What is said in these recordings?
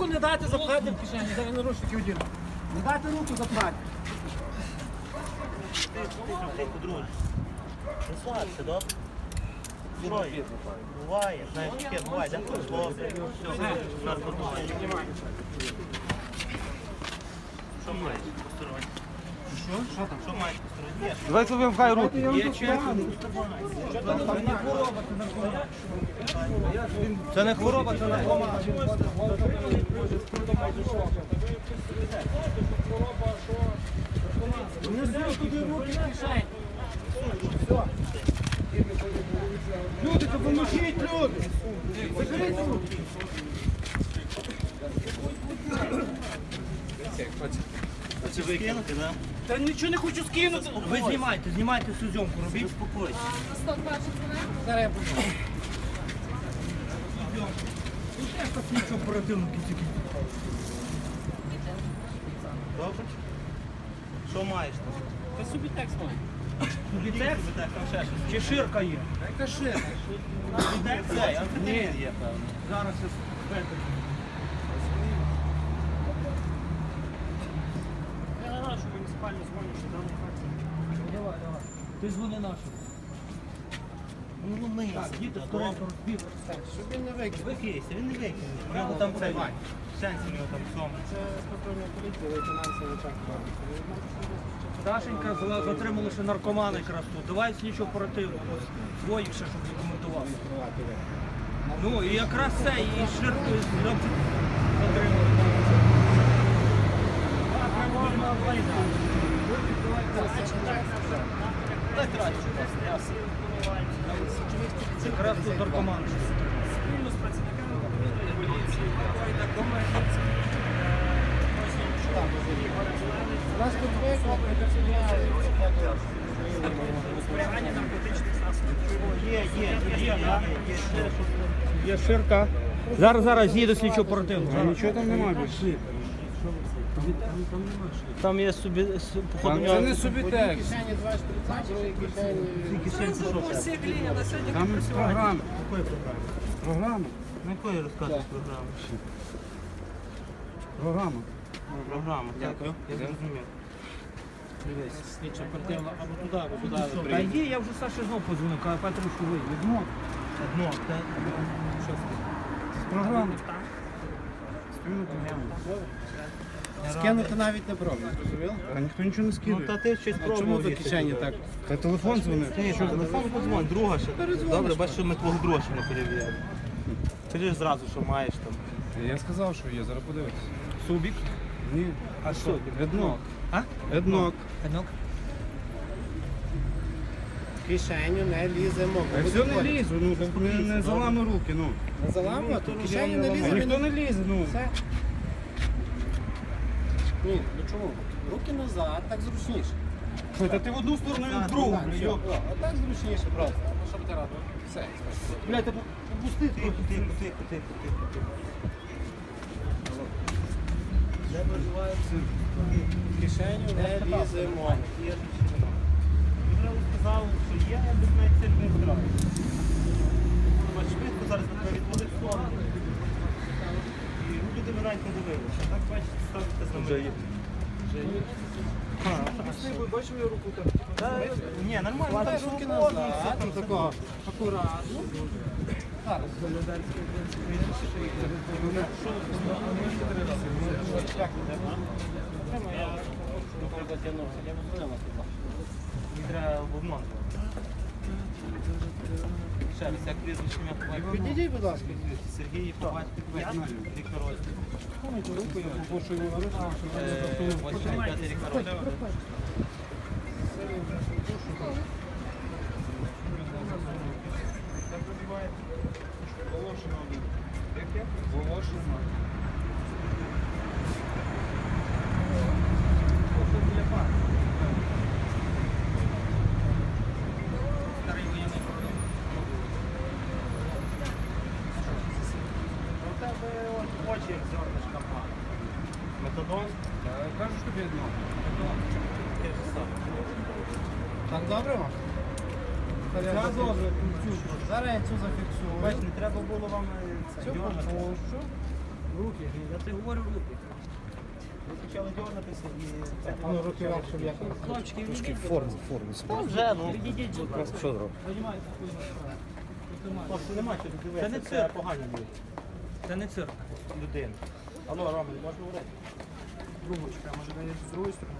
руку не дайте запхати в кишені, зараз наручники одіну. Не дайте руку запхати. Розслабся, добре? Буває, знаєш, таке буває, де пройшло. Все, наркотики. Що маєш посторонній? Що? Там? Що маєш? Давай тобі хай руки. Є чесно. Це не хвороба, це наркоман. Люди, допоможіть, люди! Заберіть руки! Це ви кинути, да? Та нічого не хочу скинути. Ви знімайте, знімайте всю зйомку, робіть. Успокойся. 120 хвилин. Зараз я буду. Нічого оперативно кінці. Добре? Що маєш там? Та собі текст має. Тобі текст? Чи ширка є? Яка ширка? Амфетамін є, певно. Зараз я спитаю. Я Давай, давай. Ти дзвони нашому. Ну, ну, ми. Так, діти, скоренько розбіг. Щоб він не викинув. Викрийся, він не викине. Нього там цей. Сенсі у нього там сом. Це патрульна поліція, лейтенант Савичак. Дашенька за- затримали ще наркомана якраз тут. Давай слідчу оперативно. Ось ще, щоб документував. Ну і якраз це, і ширку хлопців затримали. Це якраз тут наркоман. Спільно з працівниками патрульної поліції, проводить комерції. У. Зараз, зараз їде слідчо оперативно. Нічого там немає більше. Там є собі, с- походу, це не собі текст. Кишені 20 другої кишені. Там програма. Якої програми? Програма. На якої розказуєш програми? Програма. Програма. Дякую. Я зрозумів. Слідча або туди, або туди. Та є, я вже Саші знов подзвонив, каже, Петрушку вийде. Дно. Дно, програма. Скинути навіть не пробував, зрозуміло? А ніхто нічого не Ну, та ти щось А чому до їсти. кишені так? Та телефон дзвонив. Ти що, телефон подзвонь, друга ще. Добре, бачиш, що ми твого друга ще не перевіряли. Скажи зразу, що маєш там. Я сказав, що є, зараз подивитися. Субік. Ні. А що? Еднок. А? Еднок. Еднок. В кишеню не ліземо. А все не лізу, ну так не, не заламуй руки, ну. Не заламувати, в кишеню не А ліземо. ніхто не лізе, ну. Все. Ні, ну чому? Руки назад, так зручніше. Що, та ти в одну сторону, і в другу. Так, все, о, Отак зручніше просто. Ну, щоб ти радив. Все, Блядь, та пусти Тихо, тихо, тихо, тихо, тихо, тихо. Де проживається? в кишеню не ліземо. Є ж чи нема? Він зразу сказав, що є, я без навіть цих не вкрав. Бач, швидко зараз на тебе відводить слово. І люди ви навіть не дивилися. Так. Ні, нормально. Так, руки назад, там такого акуратно. Мені треба в обман. Раз, як прізвище ім'я по? Підійдіть, будь ласка. Сергій по Віктор Ось. народження. Руку я його наручити. Е, 85 рік народження. Волошина. У як зернишка пана. Метадон? Кажу, що тобі одно. Те ж саме. Так добре вам? Зараз добре. Зараз я цю зафіксую. Бач, не треба було вам е, це Цю. Руки. Я це говорю руки. Ви почали дьорнатися і це. Ну, руки вверх, щоб я. Хлопчики, відійдіть. Форму, форму. Та вже, ну. Відійдіть, будь ласка. Що? Займайте свою Хлопці, нема Це дивитися, не це цирк. погані люди. Це не цирк. Людини. Алло, Роман, можна говорити? Трубочка, може дає з другої сторони.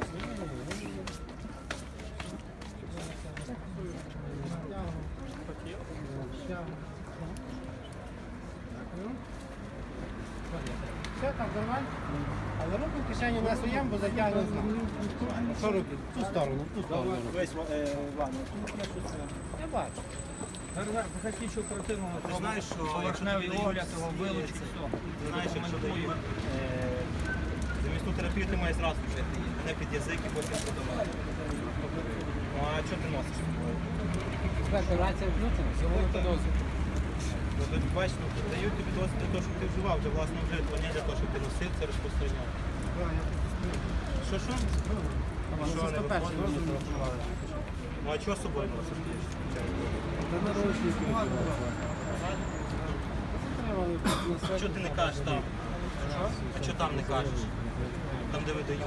Все там нормально? Але руки в кишені не своєму, бо затягне знак. Що руки? В ту сторону, в ту сторону. Весь е, є щось. Я бачу. Ти знаєш, що поверхневий якщо огляд, дають, його вилучить, все. Ти знаєш, якщо дають е, замісну терапію, ти маєш зразу вжити її. Не під язик і потім подавати. Ну а що ти носиш? Операція включена, сьогодні. Ну, бачиш, ну, дають тобі досвід для того, щоб ти вживав, вже власне вжитку, не для того, щоб ти носив це розпространяв. Що що? Що не виходить? Ну а чого з собою носиш? А чого ти не кажеш там? А чого там не кажеш? Там, де видають.